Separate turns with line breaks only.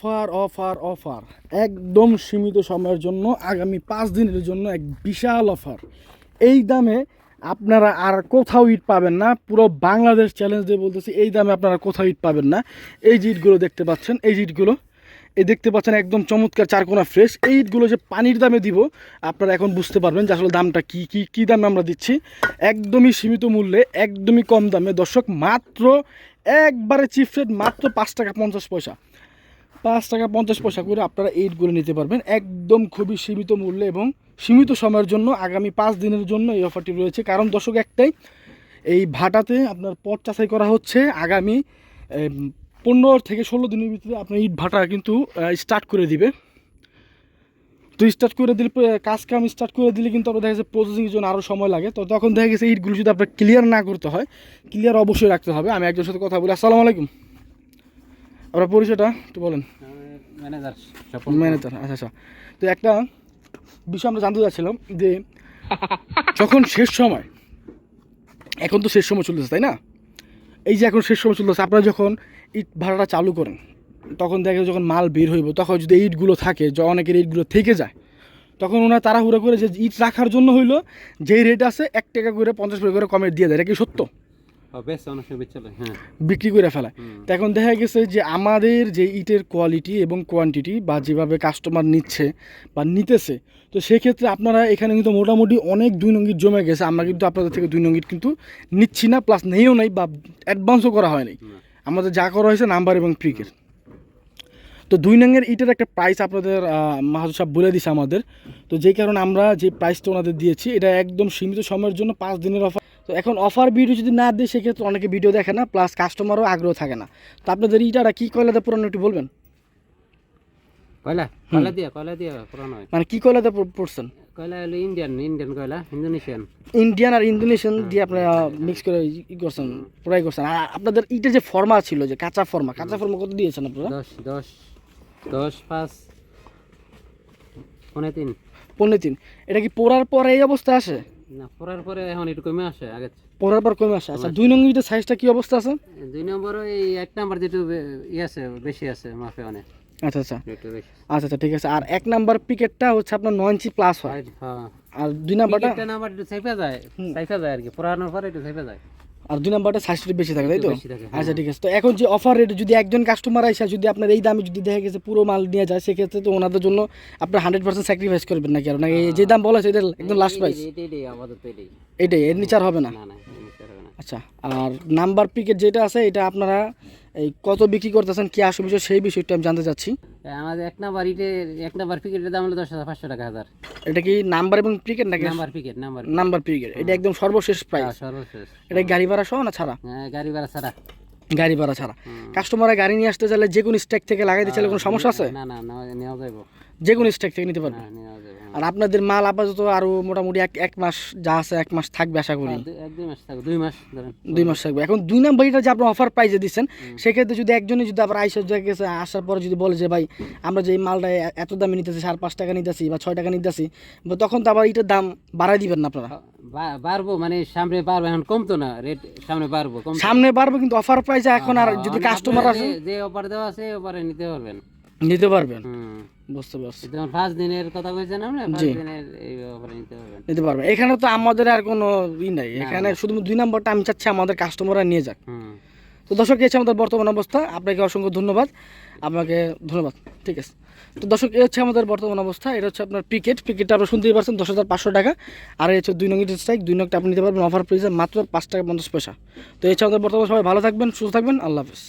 Offer offer offer. একদম সীমিত সময়ের জন্য, আগামী পাঁচ দিনের জন্য এক বিশাল অফার। এই দামে আপনারা আর কোথাও ইট পাবেন না, পুরো বাংলাদেশ চ্যালেঞ্জ দিয়ে বলতেছি, এই দামে আপনারা কোথাও ইট পাবেন না। এই যে ইটগুলো দেখতে পাচ্ছেন, এই যে ইটগুলো এই দেখতে পাচ্ছেন একদম চমৎকার চারকোনা ফ্রেশ এই ইটগুলো যে পানির দামে দিব, আপনারা এখন বুঝতে পারবেন যে আসলে দামটা কী কী কী দামে আমরা দিচ্ছি। একদমই সীমিত মূল্যে, একদমই কম দামে। দর্শক, মাত্র একবারে চিপ রেট মাত্র পাঁচ টাকা পঞ্চাশ পয়সা। পাঁচ টাকা পঞ্চাশ পয়সা করে আপনারা এইটগুলো নিতে পারবেন। একদম খুবই সীমিত মূল্যে এবং সীমিত সময়ের জন্য আগামী পাঁচ দিনের জন্য এই অফারটি রয়েছে। কারণ দর্শক একটাই, এই ভাটাতে আপনার পথ চাষাই করা হচ্ছে। আগামী পনেরো থেকে ষোলো দিনের ভিতরে আপনার ইট ভাটা কিন্তু স্টার্ট করে দিবে। তো স্টার্ট করে দিলে কাজ কাম স্টার্ট করে দিলে কিন্তু আপনার দেখা যাচ্ছে প্রসেসিংয়ের জন্য আরও সময় লাগে। তো তখন দেখা গেছে ইটগুলো যদি আপনার ক্লিয়ার না করতে হয় ক্লিয়ার অবশ্যই রাখতে হবে। আমি একজনের সাথে কথা বলি। আসসালামু আলাইকুম। আপনার পরিচয়টা একটু বলেন।
ম্যানেজার
ম্যানেজার আচ্ছা আচ্ছা। তো একটা বিষয় আমরা জানতে চাচ্ছিলাম যে যখন শেষ সময় এখন তো শেষ সময় চলতেছে তাই না? এই যে এখন শেষ সময় চলতেছে আপনারা যখন ইট ভাড়াটা চালু করেন তখন দেখে যখন মাল বের হইব তখন যদি ইটগুলো থাকে যে অনেকের ইটগুলো থেকে যায় তখন ওনারা তাড়াহুড়ো করে যে ইট রাখার জন্য হইল যেই রেট আছে এক টাকা করে পঞ্চাশ টাকা করে কমে দিয়ে দেয় এটা কি সত্য? বিক্রি করে ফেলায় এখন দেখা গেছে যে আমাদের যে ইটের কোয়ালিটি এবং কোয়ান্টিটি বা যেভাবে কাস্টমার নিচ্ছে বা নিতেছে তো সেক্ষেত্রে আপনারা এখানে কিন্তু মোটামুটি অনেক দুই নঙ্গিট জমে গেছে। আমরা কিন্তু আপনাদের থেকে দুই নঙ্গিট কিন্তু নিচ্ছি না প্লাস নেইও নাই বা অ্যাডভান্সও করা হয়নি। আমাদের যা করা হয়েছে নাম্বার এবং প্রিকের তো দুই নঙ্গের ইটের একটা প্রাইস আপনাদের মাহাজু সাহেব বলে দিছে আমাদের। তো যেই কারণে আমরা যে প্রাইসটা ওনাদের দিয়েছি এটা একদম সীমিত সময়ের জন্য পাঁচ দিনের অফার তো এখন অফার ভিডিও যদি না দিই সেক্ষেত্রে অনেকে ভিডিও দেখে না প্লাস কাস্টমারও আগ্রহ থাকে না। তো আপনাদের ইটাটা কী কয়লাতে পুরানো একটু বলবেন?
কয়লা? কয়লা দিয়া কয়লা দিয়া পুরানো
মানে কী কয়লাতে পড়ছেন
কয়লা হলো ইন্ডিয়ান ইন্ডিয়ান কয়লা ইন্দোনেশিয়ান
ইন্ডিয়ান আর ইন্দোনেশিয়ান দিয়ে আপনারা মিক্স করে ই করছেন পুরাই করছেন। আর আপনাদের ইটের যে ফর্মা ছিল যে কাঁচা ফর্মা কাঁচা ফর্মা কত দিয়েছেন আপনারা?
দশ দশ দশ পাঁচ পনেরো তিন।
পনেরো তিন। এটা কি পোড়ার পরে এই অবস্থা আসে?
না পরে এখন একটু কমে আসে আগে
পোড়ার পর কমে আসে। আচ্ছা দুই নং ইটের সাইজটা কি অবস্থা আছে?
দুই নম্বর এই এক নাম্বার যেটু ই আছে বেশি আছে মাফে অনেক।
আচ্ছা আচ্ছা। আচ্ছা আচ্ছা ঠিক আছে। আর এক নাম্বার পিকেটটা হচ্ছে আপনার নয় ইঞ্চি প্লাস হয়।
হ্যাঁ।
আর দুই নাম্বারটা
নাম্বার একটু চাইপা যায় চাইপা যায় আর কি। পুরানোর পরে একটু যায়।
আর দুই নাম্বারটা সাইজটা বেশি থাকে তাই তো?
হ্যাঁ।
আচ্ছা ঠিক আছে। তো এখন যে অফার রেট যদি একজন কাস্টমার আসে যদি আপনার এই দামে যদি দেখা গেছে পুরো মাল নিয়ে যায় সেক্ষেত্রে তো ওনাদের জন্য আপনার হান্ড্রেড পার্সেন্ট স্যাক্রিফাইস করবেন নাকি আর? নাকি যে দাম বলা সেটা একদম লাস্ট প্রাইস
এটাই।
এর নিচার হবে না। আচ্ছা আর নাম্বার পিকেট যেটা আছে এটা আপনারা এই কত বিক্রি করতেছেন কি আসল বিষয় সেই বিষয়টা আমি জানতে চাচ্ছি।
আমাদের এক নাম্বার ইটে এক নাম্বার পিকেটের দাম হলো দশ হাজার পাঁচশো টাকা হাজার।
এটা কি নাম্বার এবং পিকেট নাকি?
নাম্বার পিকেট নাম্বার
নাম্বার পিকেট এটা একদম সর্বশেষ প্রাইস
হ্যাঁ, সর্বশেষ।
এটা গাড়ি ভাড়া সহ না ছাড়া?
হ্যাঁ, গাড়ি ভাড়া ছাড়া।
গাড়ি ভাড়া ছাড়া। কাস্টমাররা গাড়ি নিয়ে আসতে চাইলে যে কোনো স্ট্যাক থেকে লাগাইতে চাইলে কোনো সমস্যা আছে?
না না নেওয়া- যাইবো।
যে কোনো স্ট্যাক থেকে নিতে পারবে।
হ্যাঁ নেওয়া যাবে হ্যাঁ।
আর আপনাদের মাল আপাতত আরও মোটামুটি এক এক মাস যা আছে এক মাস থাকবে আশা করি।
হ্যাঁ, দুই- এক দুই মাস থাকবে দুই মাস ধরেন।
দুই মাস থাকবে। এখন দুই নাম্বারটা যে আপনি অফার প্রাইজে দিচ্ছেন সেক্ষেত্রে যদি একজনই যদি আবার আইসা গেছে আসার পরে যদি বলে যে ভাই আমরা যে এই মালটা এত দামে নিতেছি সাড়ে পাঁচ টাকা নিতেছি বা ছয় টাকা নিতেছি বা তখন তো আবার এটার দাম বাড়াই দিবেন না আপনারা।
বা- বাড়বো মানে সামনে বাড়বো এখন কমতো না রেট সামনে বাড়বো
সামনে বাড়বে কিন্তু অফার প্রাইজে এখন আর যদি কাস্টমার আসে
যে অফার দেওয়া আছে অফারে নিতে পারবেন।
নিতে পারবেন। বুঝতে পারছি।
যেমন পাঁচ দিনের কথা কইছেন আমরা পাঁচ দিনের এই অফারে নিতে পারবেন।
নিতে পারবেন। এখানে তো আমাদের আর কোনো ই নাই। এখানে শুধু দুই নাম্বারটা আমি চাচ্ছি আমাদের কাস্টমাররা নিয়ে যাক। তো দর্শক এই হচ্ছে আমাদের বর্তমান অবস্থা। আপনাকে অসংখ্য ধন্যবাদ। আপনাকে ধন্যবাদ। ঠিক আছে। তো দর্শক এই হচ্ছে আমাদের বর্তমান অবস্থা। এটা হচ্ছে আপনার পিকেট পিকেটটা আপনারা শুনতেই পারছেন দশ হাজার পাঁচশো টাকা। আর এই হচ্ছে দুই নঙ্গি স্ট্রাইক দুই নংটা আপনি নিতে পারবেন। অফার প্রাইসে মাত্র পাঁচ টাকা পঞ্চাশ পয়সা। তো এই হচ্ছে আমাদের বর্তমান। সবাই ভালো থাকবেন সুস্থ থাকবেন। আল্লাহ হাফিজ।